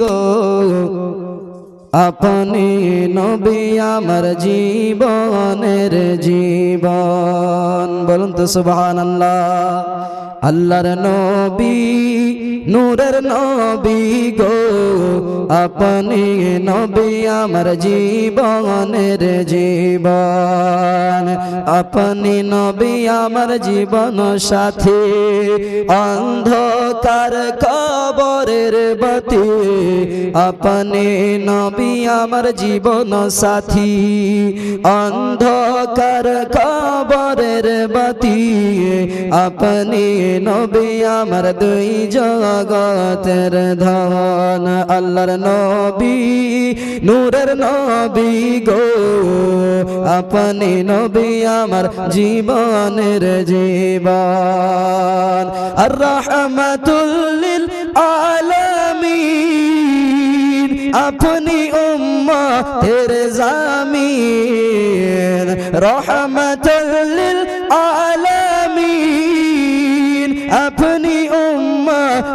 গো। আপনি নবী আমার জীবনের জীবন। বলুন তো সুবাহ আল্লাহ আল্লাহর নবী নূরের নবী গো, আপনি নবী আমার জীবনের জীবন। আপনি নবী আমার জীবন সাথী, অন্ধকার কবরের বাতি। আপনি নবী আমার জীবন সাথী, অন্ধকার কবরের বাতি। আপনি নবী আমার দুই জগতের ধন, আল্লাহর নবী, নূরের নবী গো। আপনি নবী আমার জীবনের জীবন। আর রহমতুল্লিল আলামিন, আপনি উম্মা তের জামিন। রহমতুল্লিল আলামিন, আপনি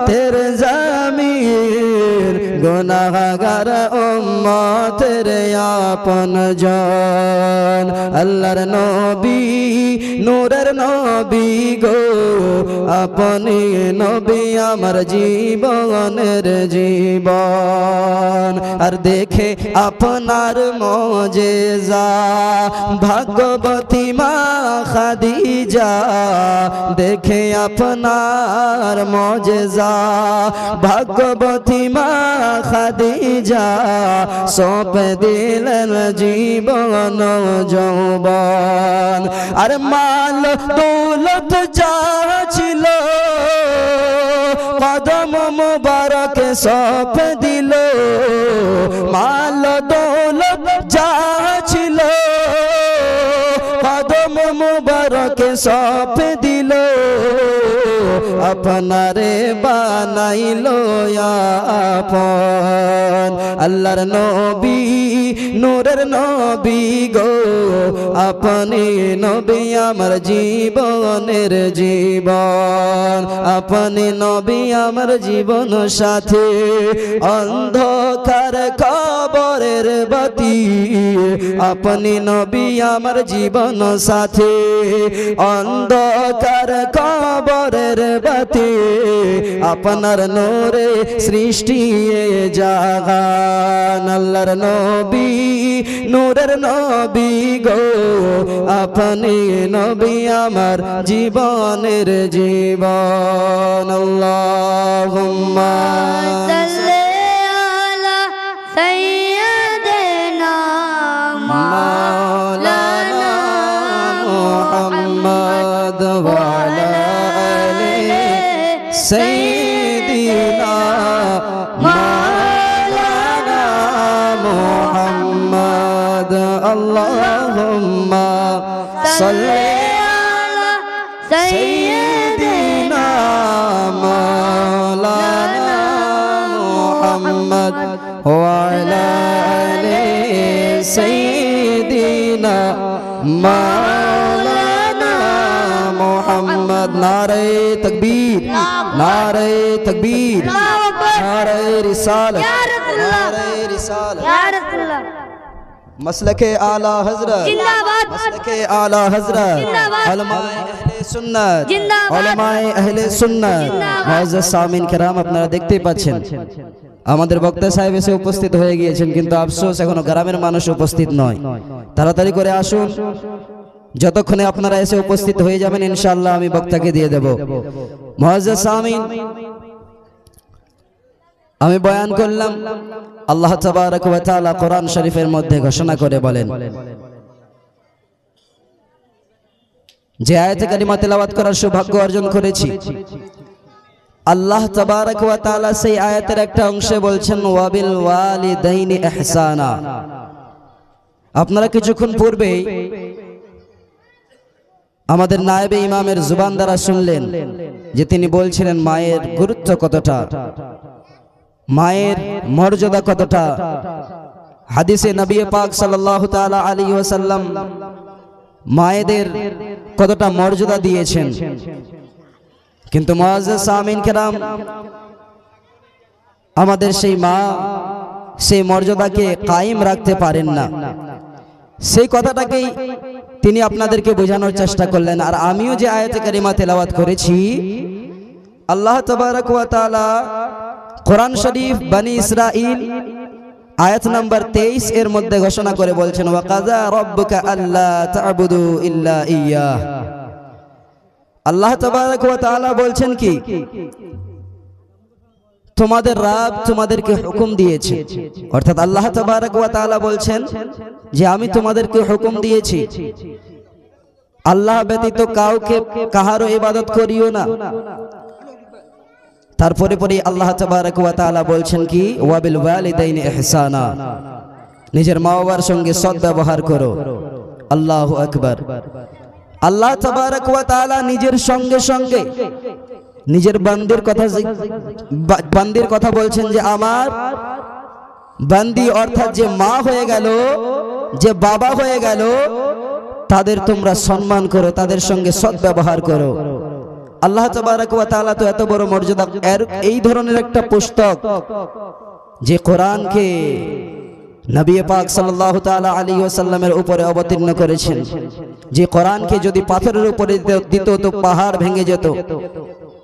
তের জামিন গুনাহগার উম্মা তের আপন জন। আল্লাহর নবী, নূরের নবী গো। আপনি নবী আমার জীবনের জীবন। আর দেখে আপনার মজেজা ভাগবতী মা খাদিজা। দেখে আপনার মজেজা ভাগবতী মা খাদিজা সপ দিলেন জীবন যৌবন। আর মাল দৌলত যা ছিল, কদম মুবারক সপ দিল। মাল দৌলত যা ছিল, কদম মুবারক সপ দিল। আপনারে বানাইলো আপন। আল্লাহর নবী, নূরের নবী গো। আপনি নবী আমার জীবনের জীবন। আপনি নবী আমার জীবন সাথে। অন্ধকার কবরের বাতি। আপনি নবী আমার জীবন সাথে। অন্ধকার কবরের বাতে আপনার নোরে সৃষ্টি জাগানার আল্লাহর নবী, নূরের নবী গো, আপনি নবী আমার জীবনের জীবন। আল্লাহুম্মা সাল্লি صل على سيدنا مولانا محمد وعلى آل سيدنا مولانا محمد نعرہ تکبیر نعرہ تکبیر نعرہ رسالت اللہ۔ نعرہ رسالت الله. मसलक आला हजरत मसलक आला हजरत সুন্নাত। ওলামায়ে আহলে সুন্নাত। معزز سامعین کرام আপনারা দেখতেই পাচ্ছেন। আমাদের বক্তা সাহেব এসে উপস্থিত হয়ে গিয়েছেন কিন্তু আফসোস এখনও গ্রামের মানুষ উপস্থিত নয়। তাড়াতাড়ি করে আসুন। যতক্ষণে আপনারা এসে উপস্থিত হয়ে যাবেন ইনশাআল্লাহ আমি বক্তাকে দিয়ে দেব। মহাজ সামিন আমি বয়ান করলাম। আল্লাহ তাআলা কোরআন শরীফের মধ্যে ঘোষণা করে বলেন, যে আয়াতে কারিমা তেলাওয়াত করার সৌভাগ্য অর্জন করেছি, আল্লাহ তাবারক ওয়া সেই আয়াতের একটা অংশে বলছেন, ওয়াবিল ওয়ালিদাইনি ইহসানা। আপনারা কিছুক্ষণ পূর্বেই আমাদের নায়েবে ইমামের জুবান দ্বারা শুনলেন যে তিনি বলছিলেন, মায়ের গুরুত্ব কতটা? মায়ের মর্যাদা কতটা? হাদিসে নবী পাক সাল্লাল্লাহু তাআলা আলাইহি ওয়াসাল্লাম মায়েদের কতটা মর্যাদা দিয়েছেন? কিন্তু সামিন কেরাম, আমাদের সেই মা সেই মর্যাদাকে কায়েম রাখতে পারেন না। সেই কথাটাকেই তিনি আপনাদেরকে বোঝানোর চেষ্টা করলেন। আর আমিও যে আয়াতে কারিমা তেলাওয়াত করেছি, আল্লাহ তবারক ওয়া তাআলা কোরআন শরীফ বানি ইসরাইল আয়াত নাম্বার তেইশ এর মধ্যে ঘোষণা করে বলছেন আল্লাহ তাআলা বলছেন কি, তোমাদের রাব তোমাদেরকে হুকুম দিয়েছে। অর্থাৎ আল্লাহ তবারক তাআলা বলছেন যে, আমি তোমাদেরকে হুকুম দিয়েছি। আল্লাহ ব্যতীত কাউকে, কাহারও ইবাদত করিও না। তারপরে পরে আল্লাহ ওয়া বলছেন কি, ওয়াবিল ওয়ালিদাইনি ইহসানা। নিজের মা বাবার সঙ্গে সৎ ব্যবহার করো। আল্লাহ আকবার। আল্লাহ ওয়া নিজের সঙ্গে সঙ্গে নিজের বান্দির কথা বান্দির কথা বলছেন যে, আমার বান্দি অর্থাৎ যে মা হয়ে গেল, যে বাবা হয়ে গেল, তাদের তোমরা সম্মান করো, তাদের সঙ্গে সৎ ব্যবহার করো। আল্লাহ তাআলা তো এত বড় মর্যাদা। এই ধরনের একটা পুস্তক যে কোরআনকে নবী পাক আলাইহি ওয়াসাল্লামের উপরে অবতীর্ণ করেছেন। যে কোরআনকে যদি পাথরের উপরে দিত- তো পাহাড় ভেঙে যেত।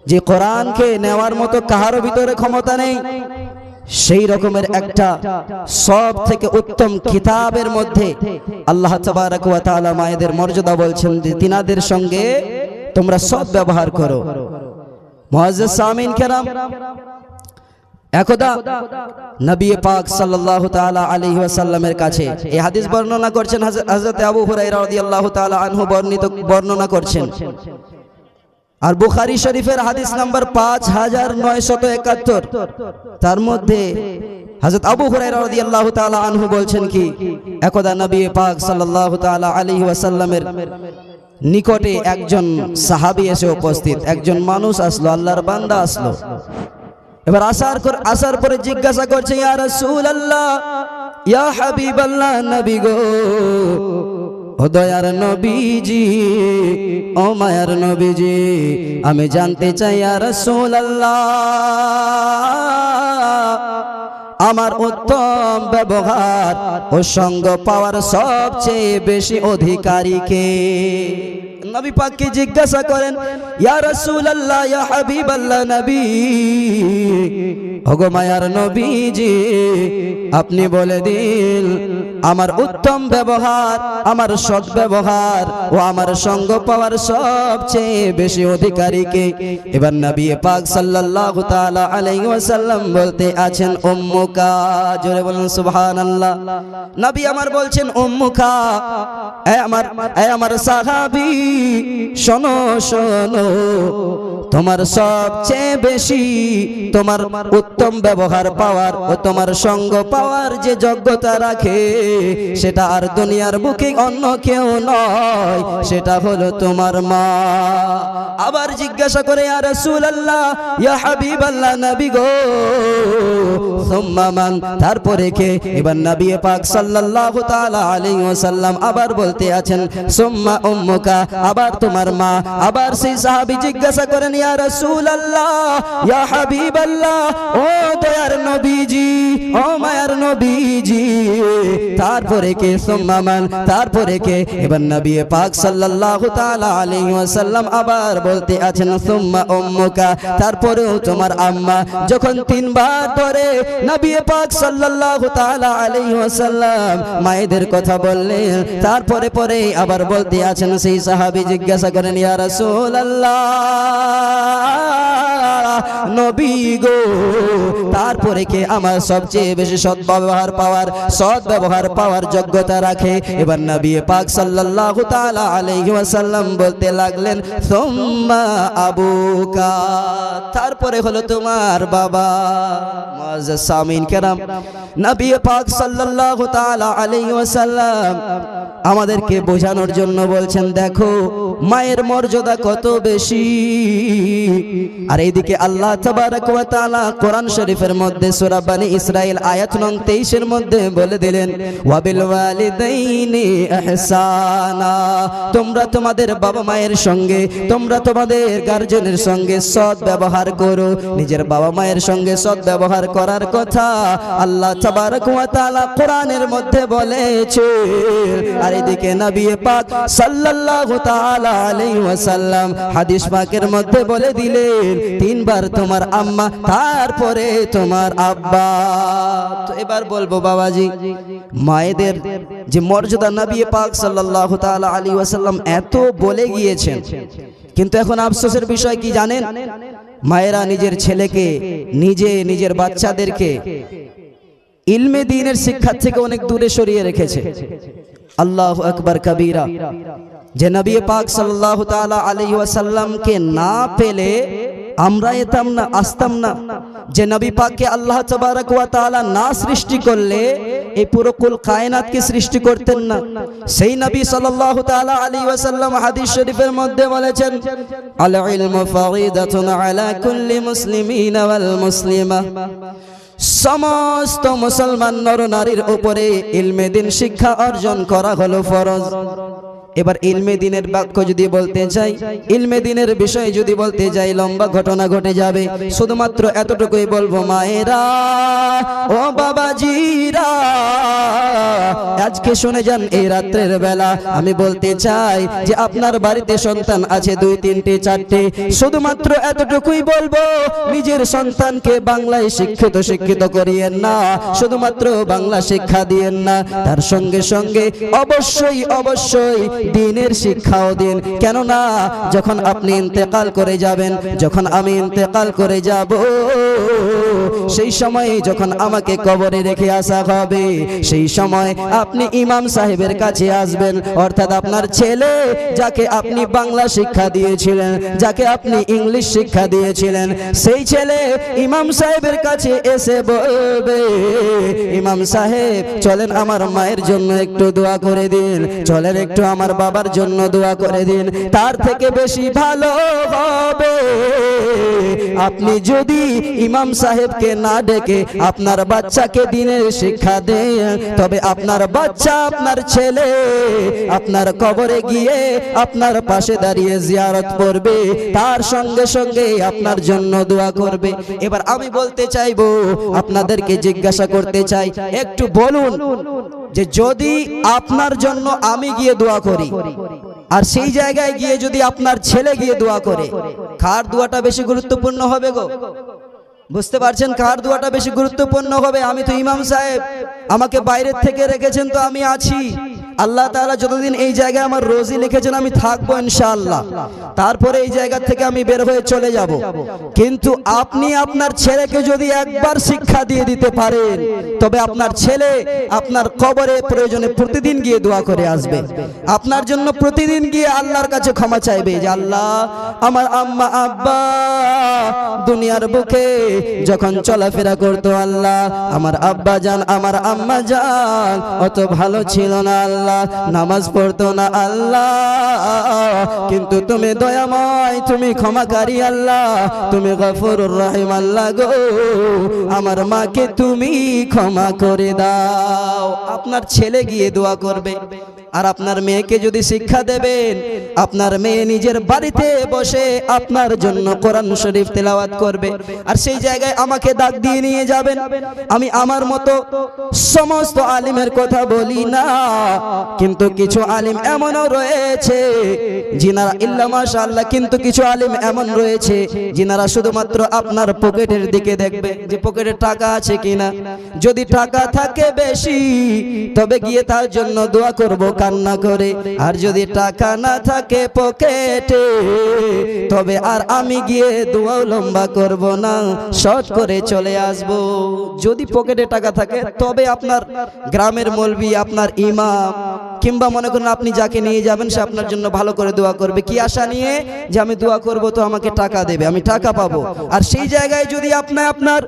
যে কোরআনকে নেওয়ার মতো কাহারও ভিতরে ক্ষমতা নেই। সেই রকমের একটা সব থেকে উত্তম কিতাবের মধ্যে আল্লাহ তাবারক মায়েদের মর্যাদা বলছেন তিনাদের সঙ্গে তোমরা সৎ ব্যবহার করো। ওয়াসাল্লামের কাছে এই হাদিস বর্ণনা করছেন আবু বর্ণনা করছেন। আর বুখারী শরীফের হাদিস নাম্বার পাঁচ হাজার নয়শত একাত্তর। তার মধ্যে হযরত আবু রাদিয়াল্লাহু তাআলা আনহু বলছেন কি, একদা নবী পাক সাল্লাল্লাহু তাআলা আলাইহি ওয়াসাল্লামের নিকটে একজন সাহাবি এসে উপস্থিত একজন মানুষ আসলো আল্লাহর বান্দা আসলো। এবার আসার কর আসার পরে জিজ্ঞাসা করছে ইয়া রাসূলুল্লাহ ইয়া হাবিবাল্লাহ নবী গো দয়ার নবীজি ও মায়ার নবীজি আমি জানতে চাই ইয়া রাসূলুল্লাহ আমার উত্তম ব্যবহার ও সঙ্গ পাওয়ার সবচেয়ে বেশি অধিকারীকে নবী পাককে জিজ্ঞাসা করেন, ইয়া রাসূলুল্লাহ, ইয়া হাবিবাল্লাহ নবী। ওগো মায়ার নবীজি, আপনি বলে দিন আমার উত্তম ব্যবহার, আমার সৎ ব্যবহার ও আমার সঙ্গ পাওয়ার সবচেয়ে বেশি অধিকারীকে এবার নবী পাক সাল্লাল্লাহু তাআলা আলাইহি ওয়াসাল্লাম বলতে আছেন উম্মুকা জোরে বলুন, সুবহানাল্লাহ। নবী আমার বলছেন উম্মুকা এ আমার এ আমার সাহাবী শোনো শোনো। তোমার সবচেয়ে বেশি তোমার উত্তম ব্যবহার পাওয়ার ও তোমার সঙ্গ পাওয়ার যে যোগ্যতা রাখে, সেটা আর দুনিয়ার বুকে অন্য কেউ নয়, সেটা হলো তোমার মা। আবার জিজ্ঞাসা করে আর রাসূলুল্লাহ, ইয়া হাবিবাল্লাহ, নবী গো। সুম্মা তারপরে কে? এবার নবী পাক সাল্লাল্লাহু তাআলা আলাইহি ওয়াসাল্লাম আবার বলতে আছেন, সুম্মা উম্মুকা আবার তোমার মা, আবার সেই সাহাবী জিজ্ঞাসা করেন, ইয়া রাসূলুল্লাহ, ইয়া হাবিবাল্লাহ, ও দয়ার নবীজি, ও মায়ার নবীজি, তারপরে কে সুম্মা মান তারপরে কে? এবার নবী পাক সাল্লাল্লাহু তাআলা আলাইহি ওয়াসাল্লাম আবার বলতে আছেন, সুম্মা উম্মুকা তারপরেও তোমার আম্মা। যখন তিনবার ধরে নবী পাক সাল্লাল্লাহু তাআলা আলাইহি ওয়াসাল্লাম মায়েদের কথা বললেন, তারপরে পরে আবার বলতে আছেন, সেই সাহাবী জিজ্ঞাসা করেন ইয়া রাসূলুল্লাহ? নবী গো। তারপরে কে আমার সবচেয়ে বেশি সৎ ব্যবহার পাওয়ার, সৎ ব্যবহার পাওয়ার যোগ্যতা রাখে? এবার নবী পাক বলতে লাগলেন তারপরে হলো তোমার বাবা সামিন নবী পাক আমাদেরকে বোঝানোর জন্য বলছেন, দেখো, মায়ের মর্যাদা কত বেশি? আর এইদিকে আল্লাহ তাবারক ওয়া তাআলা কোরআন শরীফের মধ্যে সূরা বানি ইসরাইল আয়াত নং 23 এর মধ্যে বলে দিলেন, ওয়াবিল ওয়ালিদাইনি ইহসানা। তোমরা তোমাদের বাবা মায়ের সঙ্গে, তোমরা তোমাদের গার্জেনের সঙ্গে সৎ ব্যবহার করো। নিজের বাবা মায়ের সঙ্গে সৎ ব্যবহার করার কথা আল্লাহ তাবারক ওয়া তাআলা কোরআনের মধ্যে বলেছে। আর এদিকে নবী পাক সাল্লাল্লাহু তাআলা আলাইহি ওয়াসাল্লাম হাদিস পাকের মধ্যে বলে দিলেন, তিনবার তোমার আম্মা, তারপরে তোমার আব্বা। তো এবার বলব, বাবাজি, মায়েদের যে মর্যাদা নবী পাক সাল্লাল্লাহু তাআলা আলাইহি ওয়াসাল্লাম এত বলে গিয়েছেন, কিন্তু এখন আফসোসের বিষয় কি জানেন? মায়েরা নিজের ছেলেকে, নিজে নিজের বাচ্চাদেরকে ইলমে দিনের শিক্ষা থেকে অনেক দূরে সরিয়ে রেখেছে। আল্লাহ আকবার কবিরা, যে নবী পাক সাল্লাল্লাহু তাআলা আলাইহি ওয়াসাল্লামকে না পেলে আমরা এতাম না, আসতাম না। যে নবী পাককে আল্লাহ তাবারক ওয়া তাআলা না সৃষ্টি করলে এই পুরো কুল কায়নাতকে সৃষ্টি করতেন না। সেই নবী সাল্লাল্লাহু তাআলা আলাইহি ওয়াসাল্লাম হাদিস শরীফের মধ্যে বলেছেন আল ইলমু ফারিদাতুন আলা কুল্লি মুসলিমিন ওয়াল মুসলিমা। সমস্ত মুসলমান নর নারীর উপরে ইলমে দিন শিক্ষা অর্জন করা হলো ফরজ। এবার ইলমে দিনের বাক্য যদি বলতে চাই, ইলমে দিনের বিষয় যদি বলতে যাই লম্বা ঘটনা ঘটে যাবে। শুধুমাত্র এতটুকুই বলব, মায়েরা, ও বাবাজিরা, আজকে শুনে যান এই রাত্রের বেলা। আমি বলতে চাই যে আপনার বাড়িতে সন্তান আছে দুই, তিনটে, চারটে। শুধুমাত্র এতটুকুই বলব, নিজের সন্তানকে বাংলায় শিক্ষিত শিক্ষিত করিয়েন না। শুধুমাত্র বাংলা শিক্ষা দিয়েন না, তার সঙ্গে সঙ্গে অবশ্যই অবশ্যই দিনের শিক্ষাও দিন। কেননা যখন আপনি ইন্তেকাল করে যাবেন যখন আমি ইন্তেকাল করে যাব সেই সময় যখন আমাকে কবরে রেখে আসা হবে, সেই সময় আপনি ইমাম সাহেবের কাছে আসবেন। অর্থাৎ আপনার ছেলে যাকে আপনি বাংলা শিক্ষা দিয়েছিলেন, যাকে আপনি ইংলিশ শিক্ষা দিয়েছিলেন, সেই ছেলে ইমাম সাহেবের কাছে এসে বলবে, ইমাম সাহেব, চলেন আমার মায়ের জন্য একটু দোয়া করে দিন, চলেন একটু আমার বাবার জন্য দোয়া করে দিন, তার থেকে বেশি ভালো হবে। আপনি যদি ইমাম সাহেবকে না ডেকে আপনার বাচ্চাকে দিনের শিক্ষা দেন তবে আপনার বাচ্চা, আপনার ছেলে আপনার কবরে গিয়ে আপনার পাশে দাঁড়িয়ে জিয়ারত করবে, তার সঙ্গে সঙ্গে আপনার জন্য দোয়া করবে। এবার আমি বলতে চাইব, আপনাদেরকে জিজ্ঞাসা করতে চাই, একটু বলুন যে যদি আপনার জন্য আমি গিয়ে দোয়া করি, আর সেই জায়গায় গিয়ে যদি আপনার ছেলে গিয়ে দোয়া করে, কার দোয়াটা বেশি গুরুত্বপূর্ণ হবে গো? বুঝতে পারছেন কার দোয়াটা বেশি গুরুত্বপূর্ণ হবে? আমি তো ইমাম সাহেব। আমাকে বাইরের থেকে রেখেছেন তো আমি আছি। আল্লাহ তাআলা যতদিন এই জায়গায় আমার রোজি লিখেছেন, আমি থাকব ইনশাআল্লাহ। তারপরে এই জায়গা থেকে আমি বের হয়ে চলে যাব। কিন্তু আপনি আপনার ছেলেকে যদি একবার শিক্ষা দিয়ে দিতে পারেন, তবে আপনার ছেলে আপনার কবরে প্রয়োজনে প্রতিদিন গিয়ে দোয়া করে আসবে। আপনার জন্য প্রতিদিন গিয়ে আল্লাহর কাছে ক্ষমা চাইবে যে, আল্লাহ, আমার আম্মা, আব্বা, দুনিয়ার বুকে যখন চলাফেরা করতো, আল্লাহ, আমার আব্বা জান আমার আম্মা জান অত ভালো ছিল না, আল্লাহ। নামাজ পড়তো না আল্লাহ। কিন্তু তুমি দয়াময়, তুমি ক্ষমাকারী আল্লাহ, তুমি গফুরুর রহিম আল্লাহ গো। আমার মাকে তুমি ক্ষমা করে দাও। আপনার ছেলে গিয়ে দোয়া করবে। আর আপনার মেয়েকে যদি শিক্ষা দেবেন, আপনার মেয়ে নিজের বাড়িতে বসে আপনার জন্য কোরআন শরীফ তেলাওয়াত করবে। আর সেই জায়গায় আমাকে ডাক দিয়ে নিয়ে যাবেন। আমি আমার মতো সমস্ত আলিমের কথা বলি না। কিন্তু কিছু আলিম এমনও রয়েছে, যিনারা ইল্লা মাশাআল্লাহ, কিন্তু কিছু আলিম এমন রয়েছে, যিনারা শুধুমাত্র আপনার পকেটের দিকে দেখবে যে পকেটে টাকা আছে কিনা। যদি টাকা থাকে বেশি, তবে গিয়ে তার জন্য দোয়া করব, কান্না করে। আর যদি টাকা না থাকে পকেটে, তবে আর আমি গিয়ে দোয়াও লম্বা করব না শর্ট করে চলে আসব। যদি পকেটে টাকা থাকে, তবে আপনার গ্রামের মলবি, আপনার ইমাম কিংবা মনে করুন আপনি যাকে নিয়ে যাবেন, সে আপনার জন্য ভালো করে দোয়া করবে। কি আশা নিয়ে যে আমি দোয়া করব, তো আমাকে টাকা দেবে, আমি টাকা পাবো। আর সেই জায়গায় যদি আপনি আপনার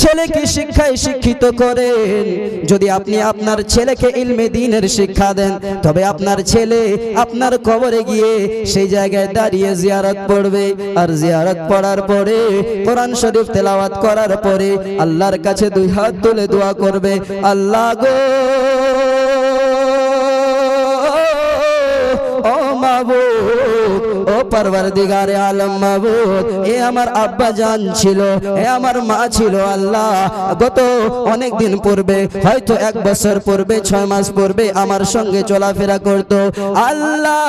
ছেলেকে শিক্ষায় শিক্ষিত করেন, যদি আপনি আপনার ছেলেকে ইলমে দিনের শিক্ষা দেন, তবে আপনার ছেলে আপনার কবরে গিয়ে সেই জায়গায় দাঁড়িয়ে জিয়ারত পড়বে। আর জিয়ারত পড়ার পরে, কোরআন শরীফ তেলাওয়াত করার পরে আল্লাহর কাছে দুই হাত তুলে দোয়া করবে, আল্লাহ গো ও আলম মাবুদ, এ আমার আব্বা জান ছিল, এ আমার মা ছিল আল্লাহ। গত অনেক দিন পূর্বে, হয়তো এক বছর পূর্বে, ছয় মাস পূর্বে আমার সঙ্গে চলাফেরা করত। আল্লাহ,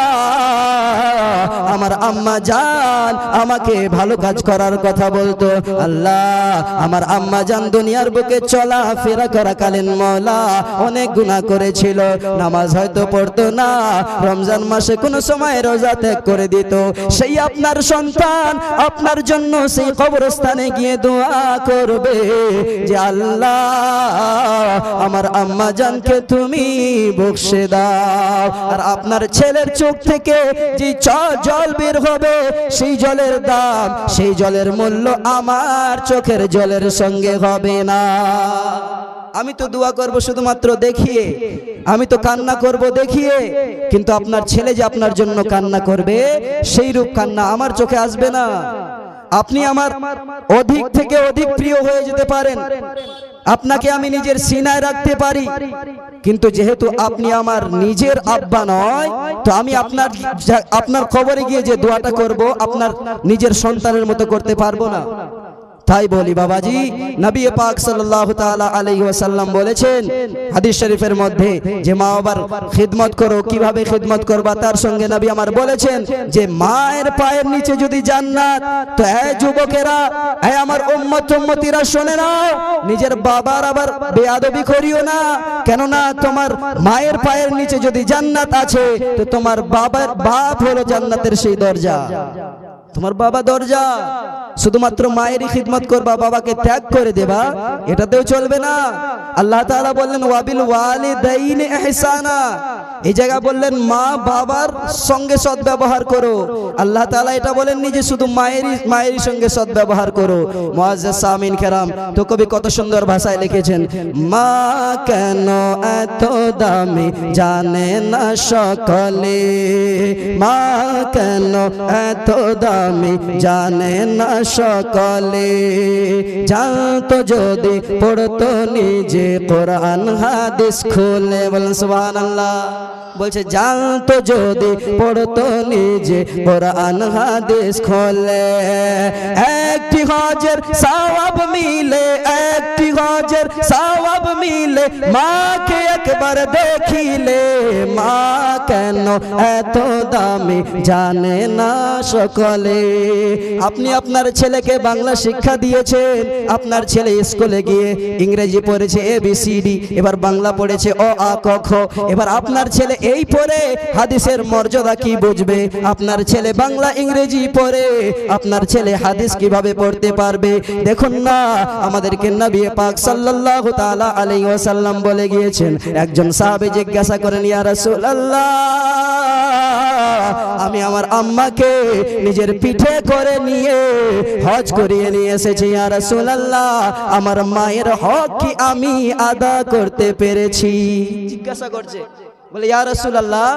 আমার আম্মা জান আমাকে ভালো কাজ করার কথা বলতো। আল্লাহ, আমার আম্মা জান দুনিয়ার বুকে চলা ফেরা করাকালীন মৌলা, অনেক গুনাহ করেছিল। নামাজ হয়তো পড়তো না, রমজান মাসে কোনো সময় রোজা ত্যাগ করে দিত। সেই আপনার সন্তান আপনার জন্য সেই কবরস্থানে গিয়ে দোয়া করবে যে, আল্লাহ, আমার আম্মা জানকে তুমি বকশে দাও। আর আপনার ছেলের চোখ থেকে যে জল বের হবে, সেই জলের দাম, সেই জলের মূল্য আমার চোখের জলের সঙ্গে হবে না। আমি তো দোয়া করব শুধুমাত্র দেখিয়ে আমি তো কান্না করব দেখিয়ে, কিন্তু আপনার ছেলে যে আপনার জন্য কান্না করবে, সেই রূপ কান্না আমার চোখে আসবে না। আপনি আমার অধিক থেকে অধিক প্রিয় হয়ে যেতে পারেন। আপনাকে আমি নিজের সিনায় রাখতে পারি। কিন্তু যেহেতু আপনি আমার নিজের আব্বা নয়, তো আমি আপনার আপনার কবরে গিয়ে যে দোয়াটা করব, আপনার নিজের সন্তানের মতো করতে পারব না। তাই বলি বাবাজি, নবী পাক সাল্লাল্লাহু তাআলা আলাইহি ওয়াসাল্লাম বলেছেন, হাদিস শরীফের মধ্যে যে মা বাবার খিদমত করো, কীভাবে খিদমত করবা তার সঙ্গে নবী আমার বলেছেন যে মায়ের পায়ের নিচে যদি জান্নাত, তো এ যুবকেরা, এ আমার উম্মত উম্মতিরা শুনে নাও নিজের বাবার আবার বেয়াদবি করিও না, কেননা তোমার মায়ের পায়ের নিচে যদি জান্নাত আছে, তো তোমার বাবার বাপ হলো জান্নাতের সেই দরজা। তোমার বাবা দরজা। শুধুমাত্র মায়েরই খিদমত করবা, বাবাকে ত্যাগ করে দেবা, এটাতেও চলবে না। আল্লাহ তাআলা বললেন, ওয়াবিল ওয়ালিদাইনি ইহসানা। এই জায়গা বললেন, মা বাবার সঙ্গে সদ্ব্যবহার করো। আল্লাহ তাআলা এটা বলেননি যে, শুধু মায়েরই মায়েরই সঙ্গে সদ্ব্যবহার করো। মুআজ্জাজ সামিন কেরাম, তো কবি কত সুন্দর ভাষায় লিখেছেন, মা কেন এত দামি জানে না সকলে? মা কেন এত দামি জানে না সকলে? জানতো যদি পড়তো নিজে কোরআন, হাদিস খুলে। বলেন, সুবহানাল্লাহ। বলছে, জানতো যদি পড়তো নিজে কোরআন, হাদিস খোলে। একটি হজের সওয়াব মিলে, একটি হজের সওয়াব মিলে মাকে একবার দেখিলে। মা কেন এত দামি জানে না সকলে। আপনি আপনার ছেলেকে বাংলা শিক্ষা দিয়েছেন। আপনার ছেলে স্কুলে গিয়ে ইংরেজি পড়েছে এ বি সি ডি এবার বাংলা পড়েছে অ, আ, ক, খ। এবার আপনার ছেলে এই পড়ে, হাদিসের মর্যাদা কি বুঝবে? আপনার ছেলে বাংলা, ইংরেজি পড়ে, আপনার ছেলে হাদিস কীভাবে পড়তে পারবে? দেখুন না, আমাদেরকে নবী পাক সাল্লাল্লাহু তাআলা আলাইহি ওয়াসাল্লাম বলে গিয়েছেন। একজন সাহাবে জিজ্ঞাসা করেন, ইয়া রাসূলুল্লাহ, আমি আমার আম্মাকে নিজের পিঠে করে নিয়ে হজ করিয়ে নিয়ে এসেছি। ইয়া রাসূলুল্লাহ আমার মায়ের হক কি আমি আদা করতে পেরেছি? জিজ্ঞাসা করছে। বলে ইয়া রাসূলুল্লাহ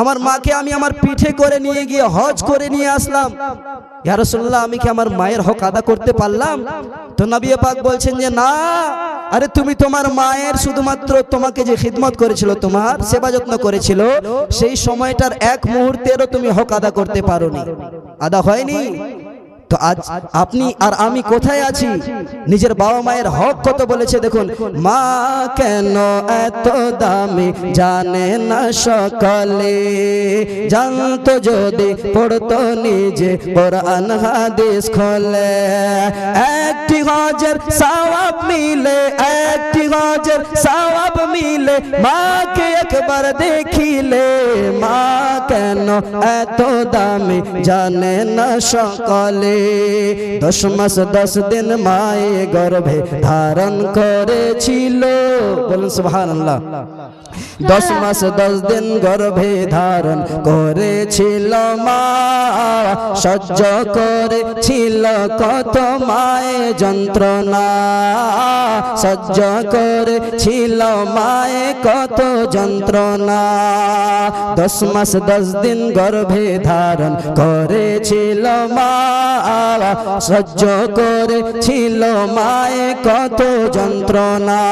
আমার মাকে আমি আমার পিঠে করে নিয়ে গিয়ে হজ করে নিয়ে আসলাম। ইয়া রাসূলুল্লাহ আমি কি আমার মায়ের হক আদা করতে পারলাম? তো নবী পাক বলছেন যে না আরে তুমি তোমার মায়ের শুধুমাত্র তোমাকে যে খিদমত করেছিল, তোমার সেবা যত্ন করেছিল, সেই সময়টার এক মুহূর্তেরও তুমি হক আদা করতে পারো আদা হয়নি? তো আজ আপনি আর আমি কোথায় আছি? নিজের বাবা মায়ের হক কত বলেছে দেখুন। মা কেন এত দামি? জানে না সকলে। জানতো যদি পড়তো নিজে, কোরআন, হাদিস খোলে। একটি হজের সওয়াব মিলে, একটি হজের সওয়াব মিলে, মাকে একবার দেখিলে। মা কেন এত দামি? জানে না সকলে। দশ মাস দশ দিন মায়ে গর্ভে ধারণ করেছিল। বলুন সুবহানাল্লাহ। দশ মাস, দশ দিন গর্ভে ধারণ করেছিল মা। সহ্য করেছিল কত মায়ে যন্ত্রণা। সহ্য করেছিল মায়ে কত যন্ত্রণা। দশ মাস, দশ দিন গর্ভে ধারণ করেছিল মা। সহ্য করেছিল মায়ে কত যন্ত্রণা।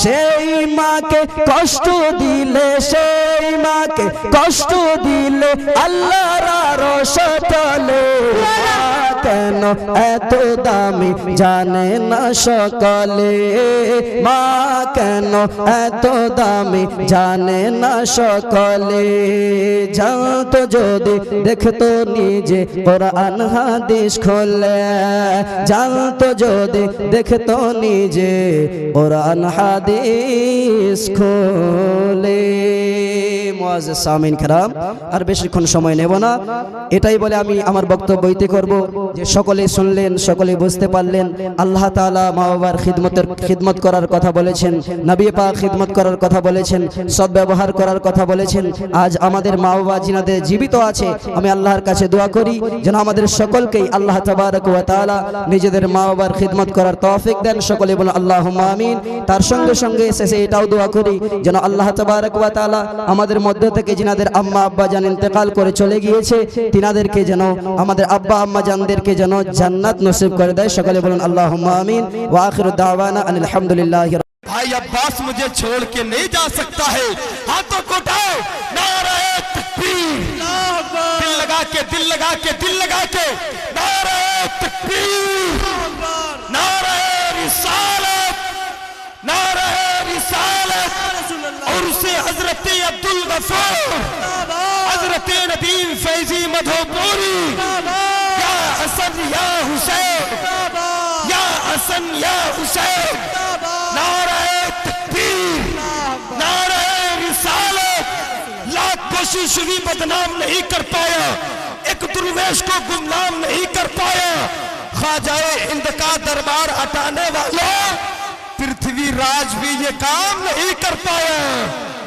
সেই মাকে কষ্ট দিলে সেই মাকে কষ্ট দিলে আল্লাহর রসলে কেন এত দামি? জানে না সকলে। মা, কেন এত দামি? জানে না সকলে। জানতো যদি দেখতো নিজে কোরআন, হাদিস খোলে। জানতো যদি দেখতো নিজে কোরআন, হাদিস খোলে। আর বেশিক্ষণ সময় নেব না। এটাই বলে আমি আমার করব, যে সকলে শুনলেন, সকলে বুঝতে পারলেন, আল্লাহ তাআলা মা বাবার খিদমতের, খিদমত করার কথা বলেছেন খিদমত করার কথা বলেছেন করার কথা বলেছেন, আজ আমাদের মা বাবা যিনাদের জীবিত আছে, আমি আল্লাহর কাছে দোয়া করি, যেন আমাদের সকলকেই আল্লাহ তাবারক নিজেদের মা বাবার খিদমত করার তৌফিক দেন, সকলে বলুন আল্লাহুম্মা আমিন। তার সঙ্গে সঙ্গে শেষে এটাও দোয়া করি, যেন আল্লাহ তাবারক আমাদের মধ্য থেকে যিনাদের আম্মা আব্বা জান ইন্তেকাল করে চলে গিয়েছে তিনাদেরকে যেন আমাদের আব্বা আম্মা জানদেরকে যেন জান্নাত নসিব করে দেয় সকলে বলুন আল্লাহুম্মা আমিন ওয়া আখিরু দাওয়ানা আনিল হামদুলিল্লাহি भाई अब्बास मुझे छोड़ के नहीं जा सकता है हाथों को उठाओ नारे तकबीर दिल लगा के दिल लगा के दिल लगा के नारे तकबीर عرص حضرت عبدالغفور حضرت ندیم فیضی مدھو پوری یا حسن، یا حسین، یا حسن، یا حسین، نعرہ تکبیر، نعرہ رسالت، لاکھ کوشش بھی بدنام نہیں کر پایا، ایک درویش کو گمنام نہیں کر پایا، خواجہ اندکا دربار ہٹانے والا वालों पृथ्वी राज भी ये काम नहीं कर पाया